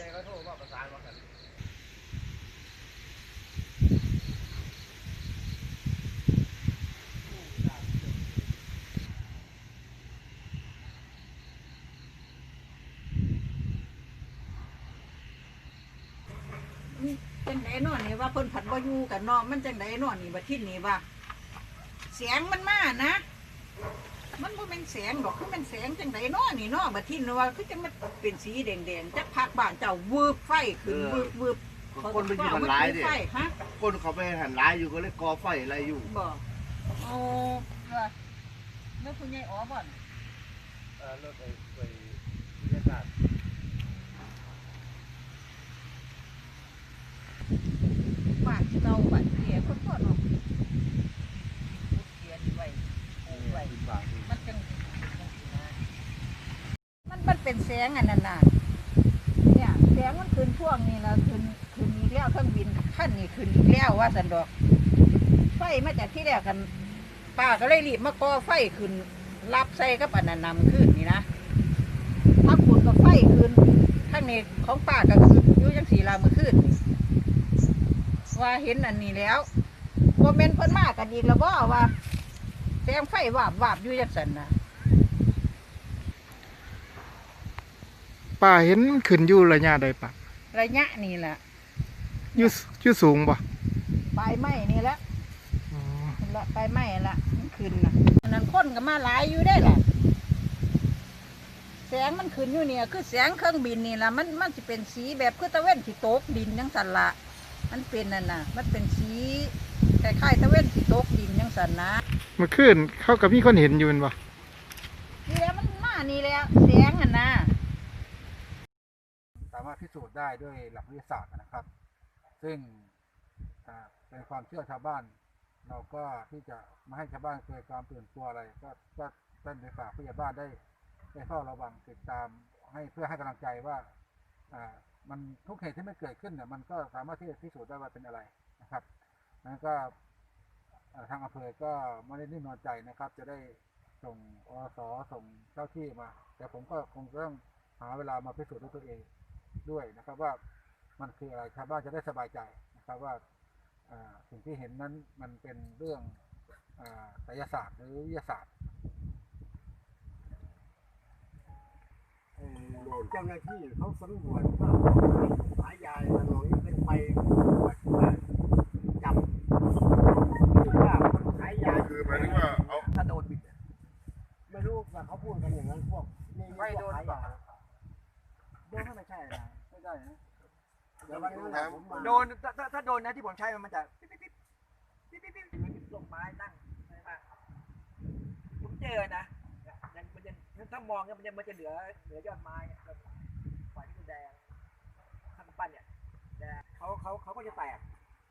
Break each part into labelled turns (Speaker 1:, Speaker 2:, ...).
Speaker 1: ญ่เขาโทรมาประสานมากัน
Speaker 2: จังไดเนอนนี่ว่าเพิ่นผัดบ่อยู่กันนาะมันจังไดเนอนนี่บัดทีนี้ว่า เสียงมันมานะ แม่นแสงดอกคือมันแสงจังไดเนาะนี่เนาะบัดทีนี้ว่าคือจังมันเป็นสีแดงๆจักพักบ้านเจ้าวืบไฟขึ้นวืบวืบ
Speaker 1: คนไปอยู่มันร้ายดิ
Speaker 2: ไฟฮะ
Speaker 1: คนเขาไปหันร้ายอยู่ก็เลยก่อไฟอะไรอยู่
Speaker 2: บ่โอ้ว่าแล้วผู้ใหญ่อ๋อบ่น
Speaker 1: เออรถไอ้ไปบรรยากาศ
Speaker 2: บ้านเก่าบ้านเกียคนพ่อเนาะเกียนไว้ปลูกไว้
Speaker 1: บาง
Speaker 2: มันจังมันมันเป็น แสงอันนั้นน่ะเนี่ยแสงมันขึ้นช่วงนี้แล้วขึ้นขึ้นอีกแล้วเครื่องบินขั้นนี้ขึ้นอีกแล้วว่าสันดอก ไฟมาจากที่แรกกันป้าก็เลยรีบมาก่อไฟขึ้นรับใส่กับอันนั้นนำขึ้นนี่นะถ้าขุนกับไฟขึ้นข้างนี้ของป้าก็คืออยู่ยังสีลามือขึ้นว่าเห็นอันนี้แล้วว่าเมนเพิ่นมากกันอีกแล้วบ่ว่าแสงไฟวาบวาบอยู่จังสันนะ
Speaker 3: ป้าเห็นขึ้นอยู่ระยะใดปะ
Speaker 2: ระยะนี่แหละ
Speaker 3: อยู่อยู่สูงปะ
Speaker 2: ปลายไม้นี่แหละ
Speaker 3: อ๋อ
Speaker 2: นั่นละปลายไม้นั่นละมันขึ้นนะอันนั้นคนก็มาหลายอยู่ได้ล่ะแสงมันขึ้นอยู่เนี่ยคือแสงเครื่องบินนี่ละมันมันจะเป็นสีแบบคือตะเว้นที่ตกดินยังสันละมันเป็นนั่นน่ะ มันเป็นสีคล้ายๆตะเว้นที่ตกดินยังสันนะ
Speaker 3: เมื่อคืนเขากับพี่คนเห็นอยู่แม่นปะ
Speaker 2: นี่แหล้วมันมานี่แหล้วแสงอะนะ
Speaker 4: สามารถ พิสูจน์ได้ด้วยหลักวิทยาศาสตร์นะครับ ซึ่งเป็นความเชื่อชาวบ้าน เราก็ที่จะไม่ให้ชาวบ้านเกิดความตื่นตัวอะไร ก็ก็ท่านในฝากผู้ใหญ่บ้านได้ได้เฝ้าระวังติดตามให้เพื่อให้กำลังใจว่าอ่ามันทุกเหตุที่ไม่เกิดขึ้นเนี่ยมันก็สามารถที่จะพิสูจน์ได้ว่าเป็นอะไรนะครับนั้นก็ทางอำเภอก็ไม่ได้นิ่งนอนใจนะครับ จะได้ส่งอสส่งเจ้าที่มา แต่ผมก็คงต้องหาเวลามาพิสูจน์ด้วยตัวเอง ด้วยนะครับว่ามันคืออะไรชาวบ้านจะได้สบายใจนะครับว่าอ่าสิ่งที่เห็นนั้นมันเป็นเรื่องอาไสยศาสตร์หรือวิทยาศาสตร์
Speaker 1: เจ้าหน้าที่เขาสำรวจว่าสายยายถนนนี้เป็นไปตรวจว่าจับหรือว่าสายยาย
Speaker 5: คือหมายถึงว่าเอา
Speaker 1: ถ้าโดนบิดอะไม่รู้ว่าเขาพูดกันอย่างนั้นพวกนี่
Speaker 4: ไม่โดน โดนไม่ใช่นะไม่ได้นะ
Speaker 1: เดี๋ยววันนั้นผมมา
Speaker 6: โดนถ้าถ้าถ้าโดนนะที่ผมใช้มันมันจะปิ๊บปิ๊บปิ๊บปิ๊บปิ๊บปิ๊บปิ๊บลงไม้ตั้งใช่ปะผมเจอนะยังมันยังถ้ามองเนี่ยมันยังมันจะเหลือเหลือยอดไม้อะแบบไฟที่มันแดงข้างปั้นเนี่ยแดงเขาเขาเขาก็จะแตก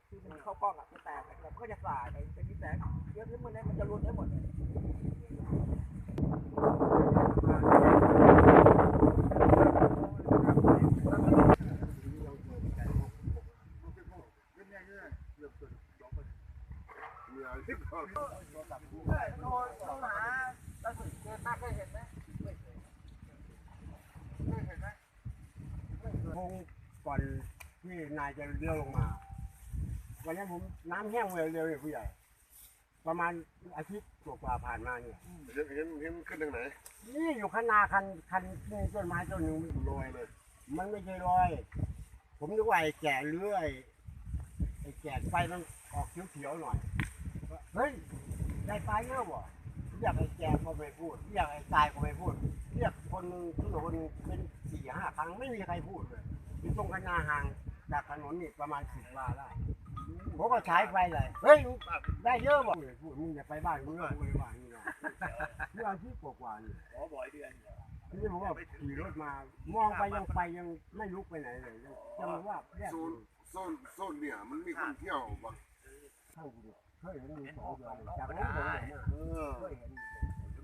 Speaker 6: คือมันเข้ากล้องอะจะแตกแต่มันก็จะสายไปเป็นนิสัยเยอะขึ้นมันเนี่ยมันจะรวมได้หมดเลย
Speaker 5: มีอะไรที่เขา
Speaker 6: โทรโทรหาล่าสุดเจอหน้าเคยเห็นไหม
Speaker 1: คงก่อนที่นายจะเลี้ยวลงมา วันนี้ผมน้ำแห้งเร็วๆเลยผู้ใหญ่ ประมาณอาทิตย์กว่าๆผ่านมาเนี่ย
Speaker 5: เห็นเห็นเห็นขึ้นทางไหน
Speaker 1: นี่อยู่ข้างนาคันคันนี่ต้นไม้ต้นหนึ่งมันลอยเลย มันไม่ใช่ลอย ผมนึกว่าไอ้แก่เลื่อยไอ้แก่ไฟมันออกเขียวๆหน่อยว่า เฮ้ยได้ไฟเยอะบ่เรียกไอ้แก่ก็ไม่พูดเรียกไอ้ตายก็ไม่พูดเรียกคนหนึงทุกคนเป็นสี่ห้าครั้งไม่มีใครพูดเลยอยู่ตรงคันนาห่างจากถนนนี่ประมาณสิบวาได้ผมก็ใช้ไฟเลยเฮ้ยได้เยอะบ่พูดมึงอย่าไปบ้านมึงเลยพูดเลยว่านี่นะนี่อาทิตย์กว่าๆนี่
Speaker 6: ขอบ่อยเดือน
Speaker 1: ทีนี้ผมก็ขี่รถมามองไปยังไฟยังไม่ลุกไปไหนเลยยังยังว่าแยก
Speaker 5: โซนโซนโซนเนี่ยมันมีคนเที่ยวบ่
Speaker 1: เข้ากูดิ เคยเห็นมีสองเดือนเลยจากนั้นไปไหนมา
Speaker 5: เออ
Speaker 1: เคยเห็น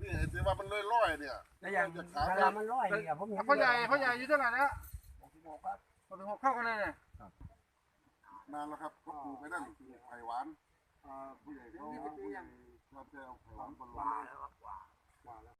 Speaker 5: นี่ไอ้ที่ว่ามันลอยๆเนี่ย
Speaker 6: แล้วอย่าง
Speaker 5: จะขาว
Speaker 1: เวลามันร้อยเนี่ยผมเห็น
Speaker 4: พ่อใหญ่พ่อใหญ่อายู่เท่าไหร่แล้วหกสิบหกเข้ากันเลยเนี่ย
Speaker 5: นานแล้วครับก็ปลูกไปนั่นปลูกไผ่หวานอ่าผู้ใหญ่เขาผู้ใหญ่ชอบจะเอาไผ่หวานบนลง